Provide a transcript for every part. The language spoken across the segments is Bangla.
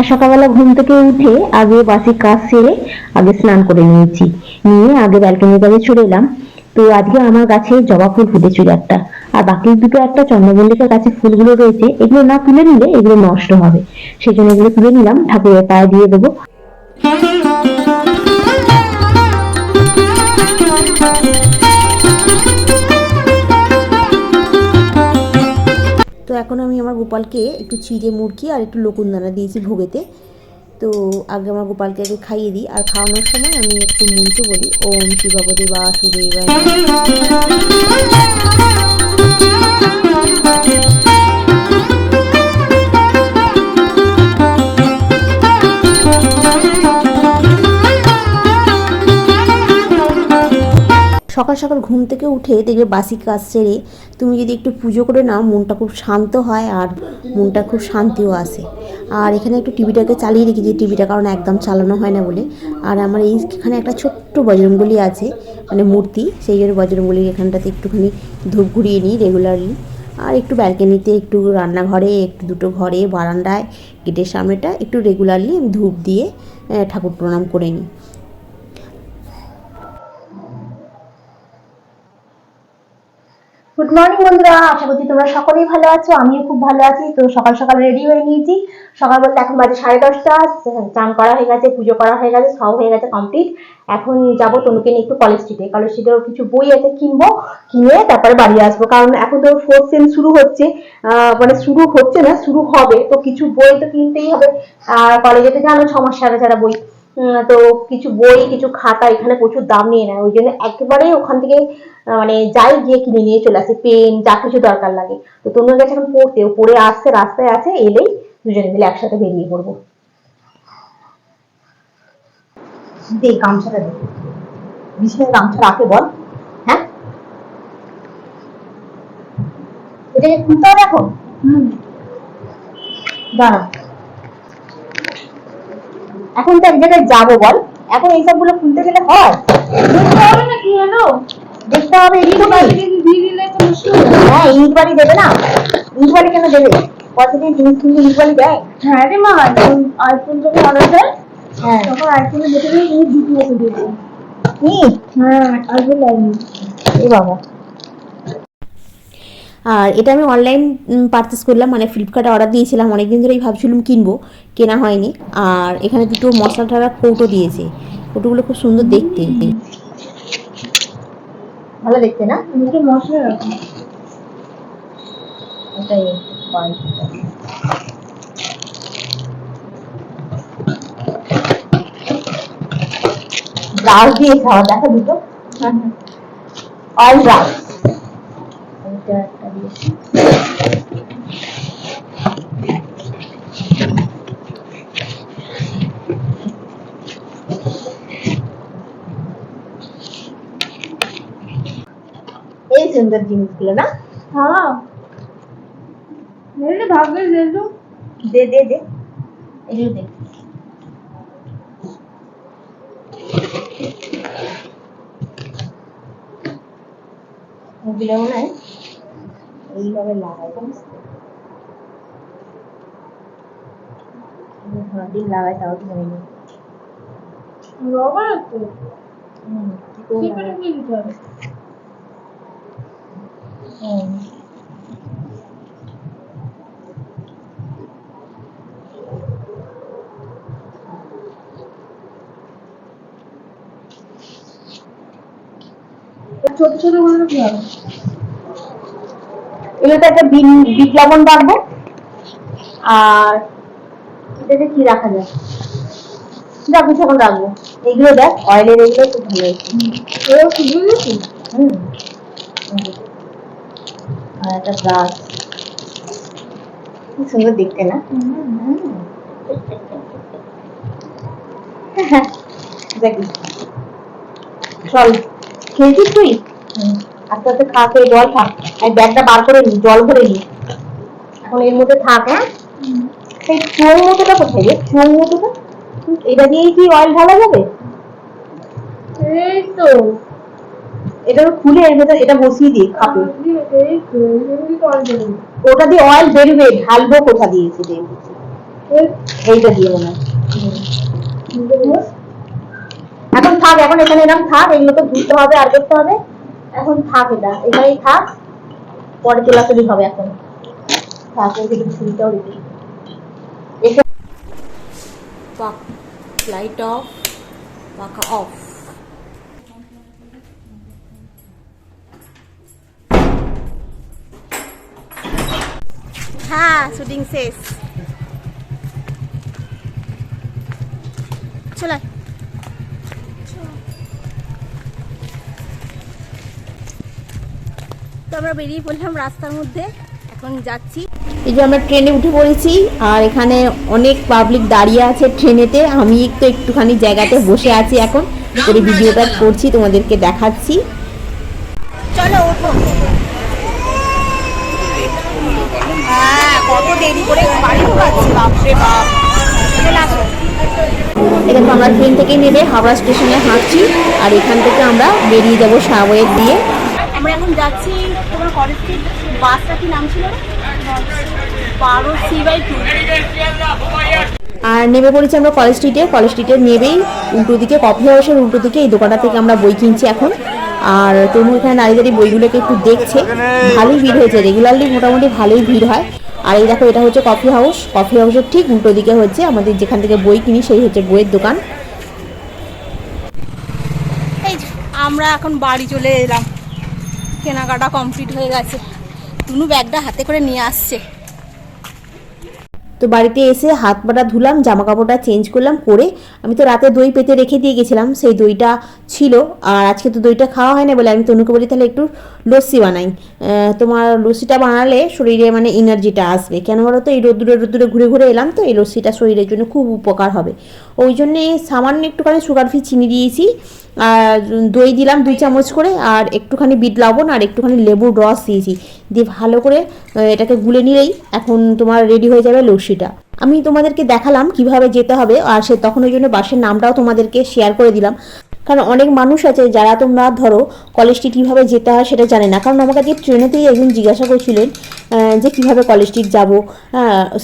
আর সকালবেলা ঘুম থেকে উঠে আগে বাসি কাজ সেরে আগে স্নান করে নিয়েছি। নিয়ে আগে ব্যালকনি কাজে চলে এলাম। তো আজকে আমার গাছে জবা ফুল ফুটেছিল একটা। আর বাকি দুটো একটা চন্দ্রমল্লিকার গাছে ফুলগুলো রয়েছে, এগুলো না তুলে নিলে এগুলো নষ্ট হবে। সেই জন্য এগুলো তুলে নিলাম, ঠাকুরের পায়ে দিয়ে দেবো। এখন আমি আমার গোপালকে একটু চিড়ে মুরগি আর একটু লকুনদানা দিয়েছি ভোগেতে। তো আগে আমার গোপালকে আগে খাইয়ে দিই। আর খাওয়ানোর সময় আমি একটু মন্ত্র বলি। ওম শিবাবতী বা সুদেবায় সকাল সকাল ঘুম থেকে উঠে দেখবে বাসি কাজ সেরে তুমি যদি একটু পুজো করে নাও, মনটা খুব শান্ত হয় আর মনটা খুব শান্তিও আসে। আর এখানে একটু টিভিটাকে চালিয়ে রেখেছি টিভিটা কারণ একদম চালানো হয় না বলে। আর আমার এইখানে একটা ছোট্ট বজরঙ্গলি আছে মানে মূর্তি, সেই জন্য বজরঙ্গলির এখানটাতে একটুখানি ধূপ ঘুরিয়ে নিই রেগুলারলি আর একটু ব্যালকনিতে একটু রান্নাঘরে, একটু দুটো ঘরে, বারান্দায় গেটের সামনেটা একটু রেগুলারলি আমি ধূপ দিয়ে ঠাকুর প্রণাম করে নিই। গুড মর্নিং বন্ধুরা। আশা করছি তোমরা সকলেই ভালো আছো। আমিও খুব ভালো আছি। তো সকাল সকাল রেডি হয়ে নিয়েছি। সকাল বলতে এখন বাজে সাড়ে দশটা। চান করা হয়ে গেছে, পুজো করা হয়ে গেছে, সব হয়ে গেছে কমপ্লিট এখন যাব তনুকে নিয়ে একটু কলেজ স্ট্রিটে কলেজ স্ট্রিটে কিছু বই আছে কিনবো, কিনে তারপরে বাড়ি আসব। কারণ এখন তো ফোর্থ সেম শুরু হচ্ছে। মানে শুরু হচ্ছে না, শুরু হবে। তো কিছু বই তো কিনতেই হবে। আর কলেজে তো জানো, ছ মাস সারা বই তো কিছু বই, কিছু খাতা এখানে প্রচুর দাম নিয়ে নেয়। ওই জন্য একেবারেই ওখান থেকে মানে যাই গিয়ে কিনে নিয়ে চলে আসে। পেন, যা কিছু দরকার লাগে। তো তনুর কাছে এখন পড়তে পড়ে আসছে, রাস্তায় আছে, এলেই দুজনে মিলে একসাথে বেরিয়ে পড়ব। দে গামছাটা দে। বিছানায় গামছা রাখে বল। হ্যাঁ? এটাকে খুলতে হবে এখন? দাঁড়া। এখন তো এক জায়গায় যাব বল। এখন এইসবগুলো খুলতে গেলে হয়। দেখতে হবে না কি হলো? দেখতে হবে হ্যাঁ ইট বাড়ি দেবে না। ইট বাড়ি কেন দেবে? জিনিস কিনতে ইট বাড়ি দেয়। হ্যাঁ রে মা আইফোন আইফোন যখন অর্ডার দেয়। হ্যাঁ। তখন আইফোনে দেখে দিয়েছে। ইট? হ্যাঁ আইফোন লাইনি এ বাবা। আর এটা আমি অনলাইন পারচেস করলাম। মানে ফ্লিপকার্টে অর্ডার দিয়েছিলাম। অনেকদিন ধরেই ভাবছিলাম কিনবো। কেনা হয়নি। আর এখানে দুটো মশলা ঠারা কৌটো দিয়েছে। কৌটোগুলো খুব সুন্দর দেখতে। ভালো দেখতে না? মশলা ওটাই দিয়ে খাওয়া দেখো দুটো। অয়েল ব্রাউজ এটা একটা দিয়েছি এই সুন্দর জিনিসগুলো না? হ্যাঁ। ভাগ্যে যেহেতু। দে দে দে। এগুলো দে। এগুলো মনে হয় এইভাবে লাগাই তো? এই হাঁড়ি লাগাই তাও তো জানি না রবার করে হুম। ছোট ছোটগুলো কি হবে এগুলোতে একটা বিট লবণ রাখব আর এটাতে কি রাখা যায়? যা কিছু এখন রাখব। এগুলো দেখ অয়েলের এগুলো খুব ভালো হয়েছে। হুম আর একটা ব্রাশ কি সুন্দর দেখতে না? দেখি। চল খেয়েছিস তুই? আস্তে আস্তে খা খেয়ে জল খা। আর ব্যাগটা বার করে নি জল ভরে নি। এখন এর মধ্যে থাক হ্যাঁ? সেই চোর মতোটা কোথায় রে? চোর মতোটা এটা দিয়েই কি অয়েল ঢালা যাবে? এই তো। এটা খুলে এর ভেতর এটা বসিয়ে দিই দেবে ওটা দিয়ে অয়েল বেরোবে ঢালবো কোথা দিয়েছে এইটা দিয়ে মনে এখন থাক এখন এখানে এরকম থাক এগুলো তো ধুতে হবে আর করতে হবে। এখন থাক এটা। এখানেই থাক পরে তোলাতুলি হবে এখন। ছুরিটাও রেখে লাইট অফ পাখা অফ হ্যাঁ শুটিং শেষ। চলে তো আমরা বেরিয়ে পড়লাম রাস্তার মধ্যে এখন যাচ্ছি। এই যে আমরা ট্রেনে উঠে পড়েছি আর এখানে অনেক পাবলিক দাঁড়িয়ে আছে ট্রেনেতে। আমি তো একটুখানি জায়গাতে বসে আছি এখন। করে ভিডিওটা করছি তোমাদেরকে দেখাচ্ছি। চলো ওঠো হ্যাঁ কত দেরি করে বাড়ি ঢোকাচ্ছি বাপরে বাপ। আমরা ট্রেন থেকে নেমে হাওড়া স্টেশনে হাঁটছি আর এখান থেকে আমরা বেরিয়ে যাব সাবয়ের দিয়ে। আমরা এখন যাচ্ছি তোমার কলেজ স্ট্রিট বাসটা কি নাম ছিল বারো সি বাই টু। আর নেমে পড়েছি আমরা কলেজ স্ট্রিটে কলেজ স্ট্রিটে নেবেই উল্টো দিকে কফি হাউসের উল্টো দিকে এই দোকানটা থেকে আমরা বই কিনছি এখন। আর তনু এখানে দাঁড়িয়ে দাঁড়িয়ে বইগুলোকে একটু দেখছে। ভালোই ভিড় হয়েছে। রেগুলারলি মোটামুটি ভালোই ভিড় হয়। আর এই দেখো এটা হচ্ছে কফি হাউস কফি হাউসের ঠিক উল্টো দিকে হচ্ছে আমাদের যেখান থেকে বই কিনি সেই হচ্ছে বইয়ের দোকান। আমরা এখন বাড়ি চলে এলাম। কেনাকাটা কমপ্লিট হয়ে গেছে। তুনু ব্যাগটা হাতে করে নিয়ে আসছে। তো বাড়িতে এসে হাত পাটা ধুলাম জামা কাপড়টা চেঞ্জ করলাম, করে আমি তো রাতে দই পেতে রেখে দিয়ে গেছিলাম, সেই দইটা ছিল। আর আজকে তো দইটা খাওয়া হয় না বলে আমি তনুকে বলি, তাহলে একটু লস্যি বানাই। তোমার লস্যিটা বানালে শরীরে মানে এনার্জিটা আসবে। কেন বলো তো, এই রোদ্দুরে রোদ্দুরে ঘুরে ঘুরে এলাম তো, এই লস্যিটা শরীরের জন্য খুব উপকার হবে। ওই জন্যে সামান্য একটুখানি সুগার ফ্রি চিনি দিয়েছি। দই দিলাম দুই চামচ করে, আর একটুখানি বিট লবণ আর একটুখানি লেবুর রস দিয়েছি। দিয়ে ভালো করে এটাকে গুলে নিলেই এখন তোমার রেডি হয়ে যাবে লস্যিটা। আমি তোমাদেরকে দেখালাম কীভাবে যেতে হবে, আর সে তখন ওই জন্য বাসের নামটাও তোমাদেরকে শেয়ার করে দিলাম। কারণ অনেক মানুষ আছে যারা তোমরা ধরো কলেজটি কীভাবে যেতে হয় সেটা জানে না। কারণ আমাকে ট্রেনেতেই একজন জিজ্ঞাসা করছিলেন যে কীভাবে কলেজটি যাব।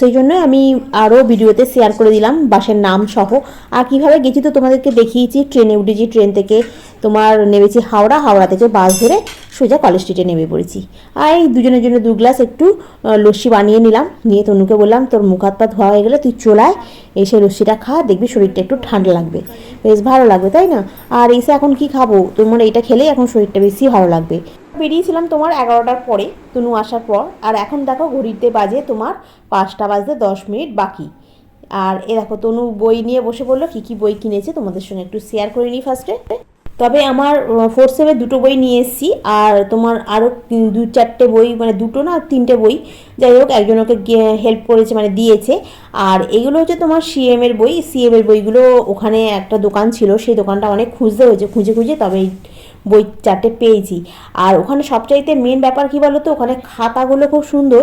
সেই জন্য আমি আরও ভিডিওতে শেয়ার করে দিলাম বাসের নাম সহ। আর কীভাবে গেছি তো তোমাদেরকে দেখিয়েছি, ট্রেনে উঠেছি, ট্রেন থেকে তোমার নেমেছি হাওড়া হাওড়া থেকে বাস ধরে সোজা কলেজ স্ট্রিটে নেমে পড়েছি। আর এই দুজনের জন্য দু গ্লাস একটু লস্যি বানিয়ে নিলাম। নিয়ে তনুকে বললাম, তোর মুখ হাত পা ধোয়া হয়ে গেলে তুই চলায় এসে লস্যিটা খা, দেখবি শরীরটা একটু ঠান্ডা লাগবে। বেশ ভালো লাগবে, তাই না? আর এসে এখন কি খাব? তোমার এটা খেলেই এখন শরীরটা বেশি ভালো লাগবে। বেরিয়েছিলাম তোমার এগারোটার পরে, তনু আসার পর। আর এখন দেখো ঘড়িতে বাজে তোমার পাঁচটা বাজতে দশ মিনিট বাকি। আর এ দেখো, তনু বই নিয়ে বসে বলল কী কী বই কিনেছে তোমাদের সঙ্গে একটু শেয়ার করে নিই ফার্স্টে তবে আমার ফোর্থ সেমের দুটো বই নিয়ে এসেছি, আর তোমার আরও দু, চারটে বই মানে দুটো না, তিনটে বই, যাই হোক, একজন ওকে হেল্প করেছে মানে দিয়েছে। আর এগুলো হচ্ছে তোমার সিএমের বই সিএমের বইগুলো ওখানে একটা দোকান ছিল, সেই দোকানটা অনেক খুঁজতে হয়েছে, খুঁজে খুঁজে তবে বই চারটে পেয়েছি। আর ওখানে সবচাইতে মেন ব্যাপার কি বলো তো ওখানে খাতাগুলো খুব সুন্দর।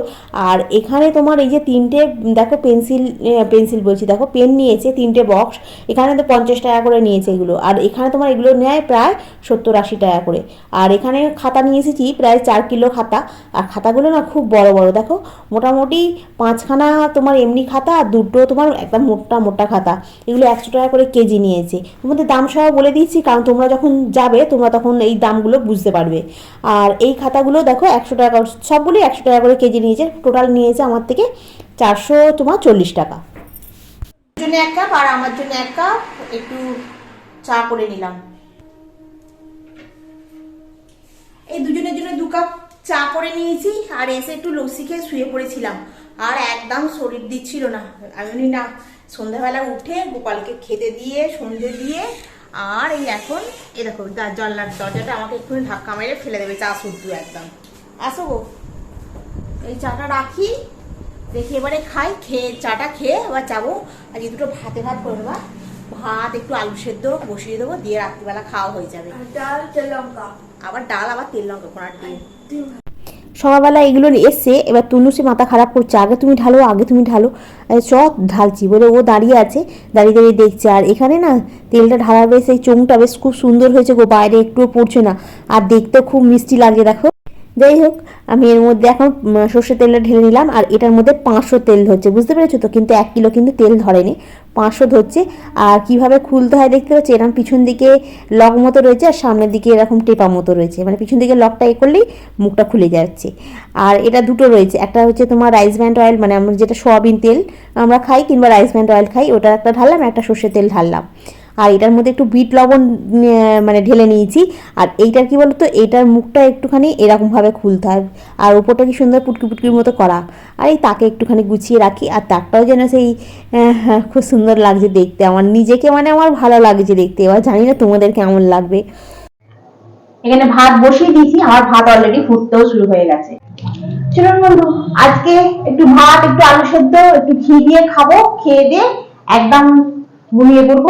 আর এখানে তোমার এই যে তিনটে, দেখো পেন্সিল পেন্সিল বলছি, দেখো পেন নিয়েছে তিনটে বক্স এখানে তো পঞ্চাশ টাকা করে নিয়েছে এগুলো। আর এখানে তোমার এগুলো নেয় প্রায় সত্তর আশি টাকা করে। আর এখানে খাতা নিয়ে এসেছি প্রায় চার কিলো খাতা। আর খাতাগুলো না খুব বড় বড়, দেখো মোটামুটি পাঁচখানা তোমার এমনি খাতা আর দুটো তোমার একদম মোটা মোটা খাতা। এগুলো একশো টাকা করে কেজি নিয়েছে। তোমাদের দাম সহ বলে দিয়েছি কারণ তোমরা যখন যাবে, তোমরা তখন এই দামগুলো বুঝতে পারবে। আর এই খাতাগুলো দেখো একশো টাকা সবগুলোই একশো টাকা করে কেজি নিয়েছে। টোটাল নিয়েছে আমার থেকে চারশো তোমার চল্লিশ টাকা। জন্য এক কাপ আর আমার জন্য এক কাপ একটু চা করে নিলাম। এই দুজনের জন্য দু কাপ চা করে নিয়েছি আর এসে একটু লস্যি খেয়ে শুয়ে পড়েছিলাম। আর একদম শরীর দিচ্ছিল না। আমি না, সন্ধ্যাবেলা উঠে গোপালকে খেতে দিয়ে, সন্ধে দিয়ে আর এই এখন এ দেখো জানলার দরজাটা আমাকে একটু ধাক্কা মেরে ফেলে দেবে চা শুদ্ধ একদম। আসো গো। এই চাটা রাখি দেখি এবারে খাই খেয়ে চাটা খেয়ে আবার যাব। আর আজকে দুটো ভাতে ভাত করে দেবা ভাত একটু আলু সেদ্ধ বসিয়ে দেবো দিয়ে রাত্রিবেলা খাওয়া হয়ে যাবে। ডাল তেল লঙ্কা। আবার ডাল আবার তেল লঙ্কা কোনার ডিম সকালবেলা এগুলো এসে এবার তুনুসি মাথা খারাপ করছে, আগে তুমি ঢালো, আগে তুমি ঢালো। চ ঢালছি, বলে ও দাঁড়িয়ে আছে, দাঁড়িয়ে দাঁড়িয়ে দেখছে। আর এখানে না তেলটা ঢালাবে বেশ, এই চোঙটা বেশ খুব সুন্দর হয়েছে গো, বাইরে একটুও পড়ছে না। আর দেখতে খুব মিষ্টি লাগে, দেখো। যাই হোক, আমি এর মধ্যে এখন সর্ষের তেলটা ঢেলে নিলাম, আর এটার মধ্যে পাঁচশো তেল ধরছে। বুঝতে পেরেছ তো? কিন্তু এক কিলো কিন্তু তেল ধরেনি। পাঁচশো ধরছে। আর কীভাবে খুলতে হয় দেখতে পাচ্ছি এরকম পিছন দিকে লক মতো রয়েছে, আর সামনের দিকে এরকম টেপা মতো রয়েছে। মানে পিছন দিকে লকটা এ করলেই মুখটা খুলে যাচ্ছে। আর এটা দুটো রয়েছে। একটা হচ্ছে তোমার রাইস ব্যান্ড অয়েল মানে আমরা যেটা সোয়াবিন তেল আমরা খাই, কিংবা রাইস ব্যান্ড অয়েল খাই, ওটা একটা ঢাললাম, একটা সর্ষের তেল ঢাললাম। আর এটার মধ্যে একটু বিট লবণ মানে ঢেলে নিয়েছি। আর এইটার কি বলতো, এইটার মুখটা একটুখানি এরকমভাবে খুলতে হয়। আর ওপরটা কি সুন্দর পুটকি পুটকির মতো করা। আর এই তাকে একটুখানি গুছিয়ে রাখি। আর তাকটাও যেন সেই খুব সুন্দর লাগছে দেখতে। আমার নিজেকে মানে আমার ভালো লাগছে দেখতে। এবার জানি না তোমাদের কেমন লাগবে। এখানে ভাত বসিয়ে দিয়েছি। আমার ভাত অলরেডি ফুটতেও শুরু হয়ে গেছে। চলুন বন্ধু, আজকে একটু ভাত, একটু আলু সেদ্ধ, একটু ঘি দিয়ে খাব। খেয়ে দিয়ে একদম ঘুমিয়ে পড়ব।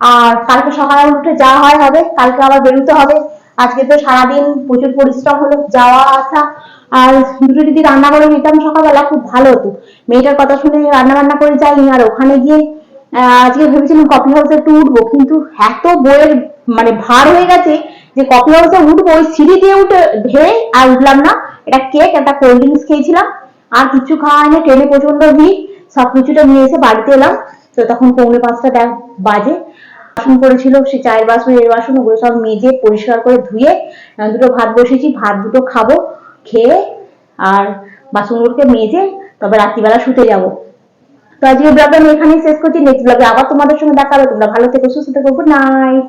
আর কালকে সকালে উঠে যাওয়া হয় হবে, কালকে আবার বেরোতে হবে। আজকে তো সারাদিন প্রচুর পরিশ্রম হলো, যাওয়া, আসা। আর দুটো যদি রান্না করে নিতাম সকালবেলা, খুব ভালো হতো। মেয়েটার কথা শুনে রান্না বান্না করে যাই আর ওখানে গিয়ে আজকে ভেবেছিলাম কফি হাউসে একটু উঠবো, কিন্তু এত বইয়ের মানে ভার হয়ে গেছে যে কফি হাউসে উঠবো, ওই সিঁড়ি দিয়ে উঠে ধেয়ে আর উঠলাম না। এটা কেক একটা কোল্ড ড্রিঙ্কস খেয়েছিলাম। আর কিছু খাওয়া হয়নি, ট্রেনে প্রচণ্ড ভিড়, সবকিছুটা নিয়ে এসে বাড়িতে এলাম। তো তখন পৌনে পাঁচটা বাজে। বাসন পড়েছিল সে চায়ের বাসন, এর বাসন, ওগুলো সব মেজে, পরিষ্কার করে ধুয়ে দুটো ভাত বসেছি ভাত দুটো খাব, খেয়ে, আর বাসনগুলোকে মেজে, তবে রাত্রিবেলা শুতে যাব। তো আজকে ব্লগটা আমি এখানেই শেষ করছি, নেক্সট ব্লগে আবার তোমাদের সঙ্গে দেখা হবে। তোমরা ভালো থেকো, সুস্থ থেকো গুড নাইট